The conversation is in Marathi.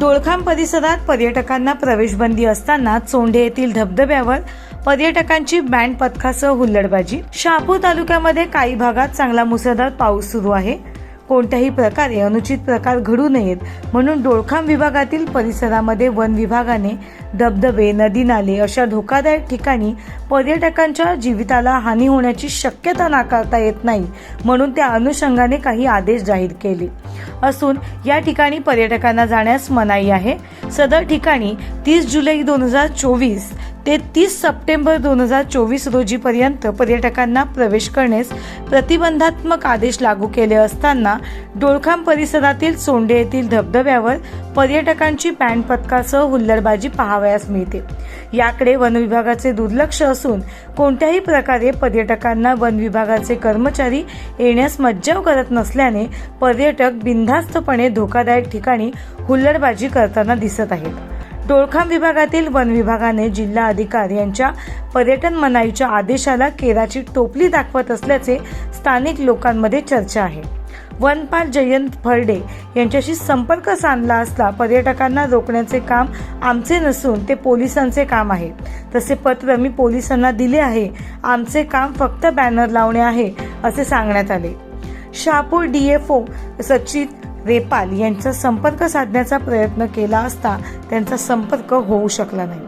डोळखाम परिसरात पर्यटकांना प्रवेशबंदी असताना चोंडे येथील धबधब्यावर पर्यटकांची बँड पथकासह हुल्लडबाजी. शहापूर तालुक्यामध्ये काही भागात चांगला मुसळधार पाऊस सुरू आहे. कोणत्याही प्रकारे अनुचित प्रकार घडू नयेत म्हणून डोळखाम विभागातील परिसरामध्ये वन विभागाने धबधबे नदी नाले अशा धोकादायक ठिकाणी पर्यटकांच्या जीविताला हानी होण्याची शक्यता नाकारता येत नाही म्हणून त्या अनुषंगाने काही आदेश जाहीर केले. असून या ठिकाणी पर्यटकांना जाण्यास मनाई आहे. सदर ठिकाणी तीस जुलै दोन हजार चोवीस ते तीस सप्टेंबर दोन हजार चोवीस रोजीपर्यंत पर्यटकांना प्रवेश करण्यास प्रतिबंधात्मक आदेश लागू केले असताना डोळखाम परिसरातील सोंडे येथील धबधब्यावर पर्यटकांची बँड पथकासह हुल्लडबाजी पाहावयास मिळते. याकडे वन विभागाचे दुर्लक्ष असून कोणत्याही प्रकारे पर्यटकांना वन विभागाचे कर्मचारी येण्यास मज्जाव करत नसल्याने पर्यटक बिनधास्तपणे धोकादायक ठिकाणी हुल्लडबाजी करताना दिसत आहेत. डोळखाम विभागातील वन विभागाने जिल्हा अधिकारी यांच्या पर्यटन मनाईच्या आदेशाला केराची टोपली दाखवत असल्याचे स्थानिक लोकांमध्ये चर्चा आहे. वनपाल जयंत फरडे यांच्याशी संपर्क साधला असता पर्यटकांना रोखण्याचे काम आमचे नसून ते पोलिसांचे काम आहे. तसे पत्र मी पोलिसांना दिले आहे. आमचे काम फक्त बॅनर लावणे आहे असे सांगण्यात आले. शहापूर डीएफओ सचित रेपाल यांचा संपर्क साधण्याचा प्रयत्न केला असता त्यांचा संपर्क होऊ शकला नाही.